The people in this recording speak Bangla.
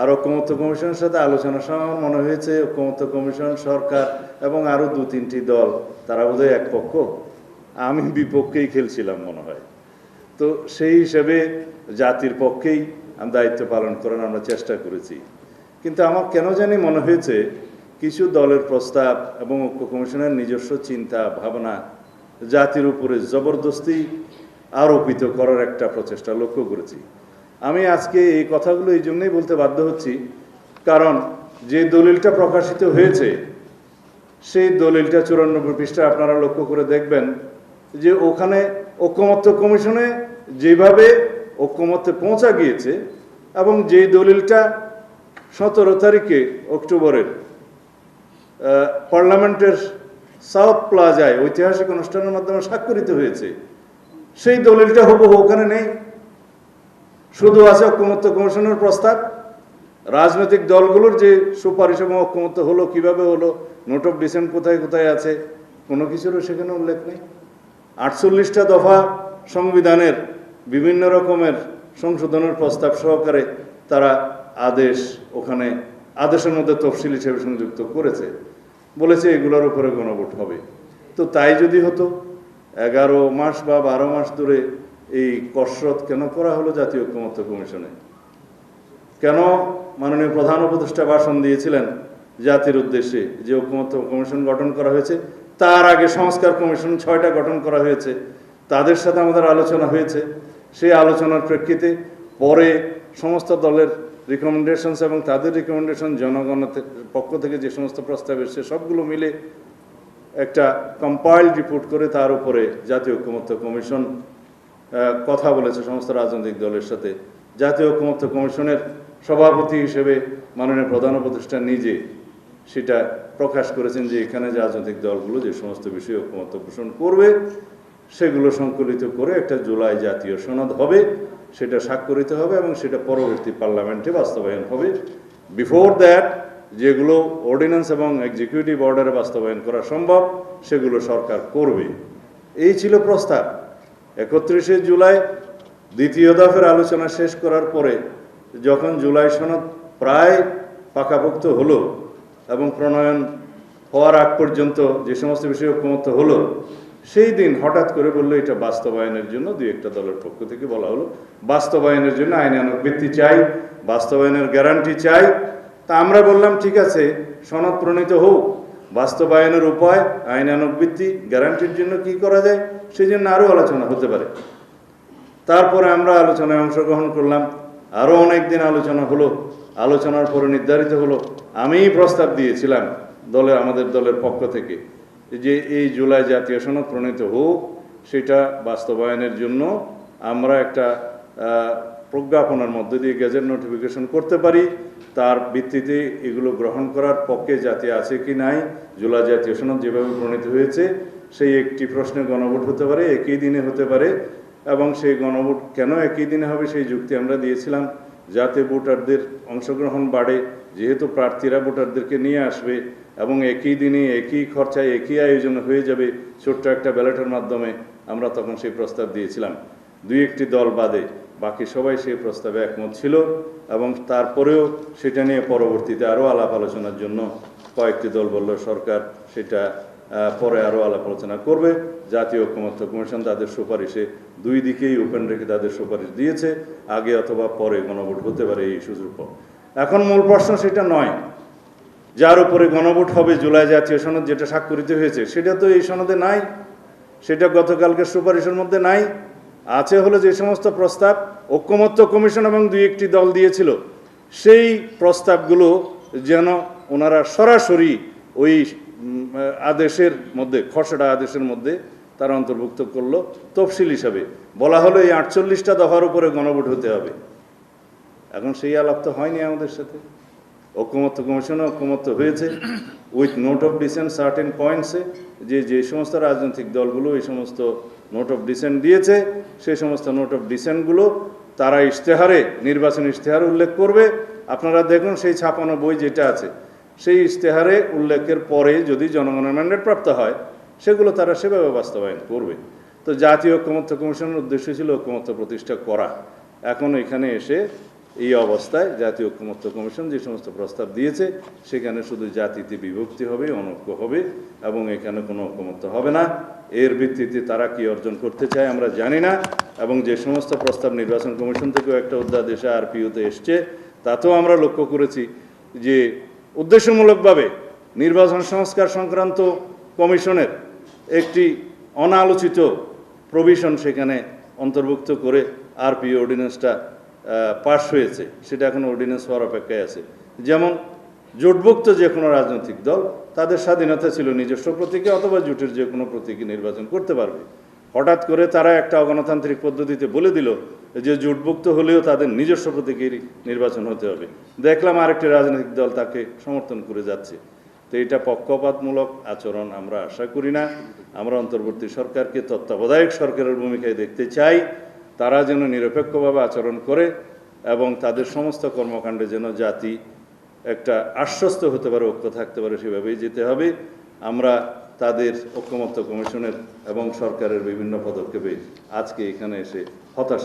আর ঐক্যমত্য কমিশনের সাথে আলোচনার সময় মনে হয়েছে, ঐক্যমত্য কমিশন সরকার এবং আরও দু তিনটি দল, তারা বোধহয় এক পক্ষ। আমি বিপক্ষেই খেলছিলাম মনে হয়। তো সেই হিসেবে জাতির পক্ষেই আমি দায়িত্ব পালন করার আমরা চেষ্টা করেছি। কিন্তু আমার কেন জানি মনে হয়েছে, কিছু দলের প্রস্তাব এবং ঐক্য কমিশনের নিজস্ব চিন্তা, ভাবনা জাতির উপরে জবরদস্তি আরোপিত করার একটা প্রচেষ্টা লক্ষ্য করেছি। আমি আজকে এই কথাগুলো এই জন্যই বলতে বাধ্য হচ্ছি, কারণ যে দলিলটা প্রকাশিত হয়েছে, সেই দলিলটা চুরানব্বই পৃষ্ঠা আপনারা লক্ষ্য করে দেখবেন যে ওখানে ঐক্যমত্য কমিশনে যেভাবে ঐক্যমত্যে পৌঁছা গিয়েছে এবং যেই দলিলটা সতেরো তারিখে অক্টোবরের পার্লামেন্টের সাউথ প্লাজায় ঐতিহাসিক অনুষ্ঠানের মাধ্যমে স্বাক্ষরিত হয়েছে, সেই দলিলটা হুবহু ওখানে নেই। শুধু আছে ঐক্যমত্য কমিশনের প্রস্তাব। রাজনৈতিক দলগুলোর যে সুপারিশ এবং ঐক্যমত্য হলো, কীভাবে হলো, নোট অফ ডিসেন্ট কোথায় কোথায় আছে, কোনো কিছুরও সেখানে উল্লেখ নেই। আটচল্লিশটা দফা সংবিধানের বিভিন্ন রকমের সংশোধনের প্রস্তাব সহকারে তারা আদেশ ওখানে, আদেশের মধ্যে তফসিল হিসেবে সংযুক্ত করেছে। বলেছে এগুলোর উপরে গণভোট হবে। তো তাই যদি হতো, এগারো মাস বা বারো মাস ধরে এই কসরত কেন করা হলো জাতীয় ঐক্যমত্য কমিশনে? কেন মাননীয় প্রধান উপদেষ্টা ভাষণ দিয়েছিলেন জাতির উদ্দেশ্যে যে ঐক্যমত্য কমিশন গঠন করা হয়েছে? তার আগে সংস্কার কমিশন ছয়টা গঠন করা হয়েছে। তাদের সাথে আমাদের আলোচনা হয়েছে। সেই আলোচনার প্রেক্ষিতে পরে সমস্ত দলের রিকমেন্ডেশনস এবং তাদের রিকমেন্ডেশন জনগণের পক্ষ থেকে যে সমস্ত প্রস্তাব এসেছে, সবগুলো মিলে একটা কম্পাইল্ড রিপোর্ট করে তার উপরে জাতীয় ঐক্যমত্য কমিশন কথা বলেছে সমস্ত রাজনৈতিক দলের সাথে। জাতীয় ঐক্যমত্য কমিশনের সভাপতি হিসেবে মাননীয় প্রধান উপদেষ্টা নিজে সেটা প্রকাশ করেছেন যে এখানে রাজনৈতিক দলগুলো যে সমস্ত বিষয়ে ঐক্যমত্য পোষণ করবে, সেগুলো সংকলিত করে একটা জুলাই জাতীয় সনদ হবে, সেটা স্বাক্ষরিত হবে এবং সেটা পরবর্তী পার্লামেন্টে বাস্তবায়ন হবে। বিফোর দ্যাট যেগুলো অর্ডিন্যান্স এবং এক্সিকিউটিভ অর্ডারে বাস্তবায়ন করা সম্ভব, সেগুলো সরকার করবে। এই ছিল প্রস্তাব। একত্রিশে জুলাই দ্বিতীয় দফের আলোচনা শেষ করার পরে যখন জুলাই সনদ প্রায় পাকাপোক্ত হলো এবং প্রণয়ন হওয়ার আগ পর্যন্ত যে সমস্ত বিষয়ে ঐক্যমত্য হলো, সেই দিন হঠাৎ করে বলল এটা বাস্তবায়নের জন্য দুই একটা দলের পক্ষ থেকে বলা হলো, বাস্তবায়নের জন্য আইনানুগ ভিত্তি চাই, বাস্তবায়নের গ্যারান্টি চাই। তা আমরা বললাম, ঠিক আছে, সনদ প্রণীত হোক, বাস্তবায়নের উপায় আইনানুগ ভিত্তি, গ্যারান্টির জন্য কি করা যায়? সেই জন্য আরও আলোচনা হতে পারে। তারপরে আমরা আলোচনায় অংশগ্রহণ করলাম। আরও অনেক দিন আলোচনা হলো, আলোচনার পরে নির্ধারিত হলো। আমিই প্রস্তাব দিয়েছিলাম দলে, আমাদের দলের পক্ষ থেকে যে এই জুলাই জাতীয় সনদ প্রণীত হোক, সেটা বাস্তবায়নের জন্য আমরা একটা প্রজ্ঞাপনার মধ্যে দিয়ে গেজেট নোটিফিকেশন করতে পারি। তার ভিত্তিতে এগুলো গ্রহণ করার পক্ষে জাতি আছে কি নাই, জুলাই জাতীয় সনদ যেভাবে প্রণীত হয়েছে সেই একটি প্রশ্নে গণভোট হতে পারে, একই দিনে হতে পারে এবং সেই গণভোট কেন একই দিনে হবে সেই যুক্তি আমরা দিয়েছিলাম। যাতে ভোটারদের অংশগ্রহণ বাড়ে, যেহেতু প্রার্থীরা ভোটারদেরকে নিয়ে আসবে এবং একই দিনে একই খরচায় একই আয়োজন হয়ে যাবে ছোট্ট একটা ব্যালটের মাধ্যমে আমরা তখন সেই প্রস্তাব দিয়েছিলাম। দুই একটি দল বাদে, বাকি সবাই সেই প্রস্তাবে একমত ছিল এবং তারপরেও সেটা নিয়ে পরবর্তীতে আরও আলাপ আলোচনার জন্য কয়েকটি দল বলল, সরকার সেটা পরে আরও আলাপ আলোচনা করবে। জাতীয় ঐক্যমত্য কমিশন তাদের সুপারিশে দুই দিকেই ওপেন রেখে তাদের সুপারিশ দিয়েছে। আগে অথবা পরে গণভোট হতে পারে এই ইস্যুর উপর এখন মূল প্রশ্ন সেটা নয়। যার উপরে গণভোট হবে জুলাই জাতীয় সনদ যেটা স্বাক্ষরিত হয়েছে, সেটা তো এই সনদে নাই। সেটা গতকালকের সুপারিশের মধ্যে নাই। আছে হলো যে সমস্ত প্রস্তাব ঐক্যমত্য কমিশন এবং দুই একটি দল দিয়েছিল, সেই প্রস্তাবগুলো যেন ওনারা সরাসরি ওই আদেশের মধ্যে, খসড়া আদেশের মধ্যে তারা অন্তর্ভুক্ত করল। তফসিল হিসাবে বলা হলো এই আটচল্লিশটা দফার উপরে গণভোট হতে হবে। এখন সেই আলাপ তো হয়নি আমাদের সাথে। ঐক্যমত্য কমিশনে ঐক্যমত্য হয়েছে। With note of dissent certain পয়েন্টসে যে যে সমস্ত রাজনৈতিক দলগুলো এই সমস্ত নোট অফ ডিসেন্ট দিয়েছে সেই সমস্ত নোট অফ ডিসেন্টগুলো তারা ইশতেহারে, নির্বাচন ইশতেহারে উল্লেখ করবে। আপনারা দেখুন সেই ছাপানো বই যেটা আছে সেই ইশতেহারে উল্লেখের পরে যদি জনগণের ম্যান্ডেট প্রাপ্ত হয়, সেগুলো তারা সেভাবে বাস্তবায়ন করবে। তো জাতীয় ঐক্যমত্য কমিশনের উদ্দেশ্য ছিল ঐক্যমত্য প্রতিষ্ঠা করা। এখন এখানে এসে এই অবস্থায় জাতীয় ঐক্যমত্য কমিশন যে সমস্ত প্রস্তাব দিয়েছে, সেখানে শুধু জাতিতে বিভক্তি হবে, অনৈক্য হবে, এবং এখানে কোনো ঐক্যমত্য হবে না। এর ভিত্তিতে তারা কি অর্জন করতে চায় আমরা জানি না, এবং যে সমস্ত প্রস্তাব নির্বাচন কমিশন থেকেও একটা অধ্যাদেশে আর আরপিওতে এসছে, তাতেও আমরা লক্ষ্য করেছি যে উদ্দেশ্যমূলকভাবে নির্বাচন সংস্কার সংক্রান্ত কমিশনের একটি অনালোচিত প্রভিশন সেখানে অন্তর্ভুক্ত করে আরপি অর্ডিন্যান্সটা পাশ হয়েছে। সেটা এখন অর্ডিন্যান্স হওয়ার অপেক্ষায় আছে। যেমন জোটভুক্ত যে কোনো রাজনৈতিক দল, তাদের স্বাধীনতা ছিল নিজস্ব প্রতীকে অথবা জোটের যে কোনো প্রতীকে নির্বাচন করতে পারবে। হঠাৎ করে তারা একটা অগণতান্ত্রিক পদ্ধতিতে বলে দিল যে জোটভুক্ত হলেও তাদের নিজস্ব প্রতীকেরই নির্বাচন হতে হবে। দেখলাম আরেকটি রাজনৈতিক দল তাকে সমর্থন করে যাচ্ছে। তো এটা পক্ষপাতমূলক আচরণ আমরা আশা করি না। আমরা অন্তর্বর্তী সরকারকে তত্ত্বাবধায়ক সরকারের ভূমিকায় দেখতে চাই। তারা যেন নিরপেক্ষভাবে আচরণ করে এবং তাদের সমস্ত কর্মকাণ্ডে যেন জাতি একটা আশ্বস্ত হতে পারে, ঐক্য থাকতে পারে, সেভাবেই যেতে হবে। আমরা তাদের ঐক্যমত্য কমিশনের এবং সরকারের বিভিন্ন পদক্ষেপে আজকে এখানে এসে হতাশা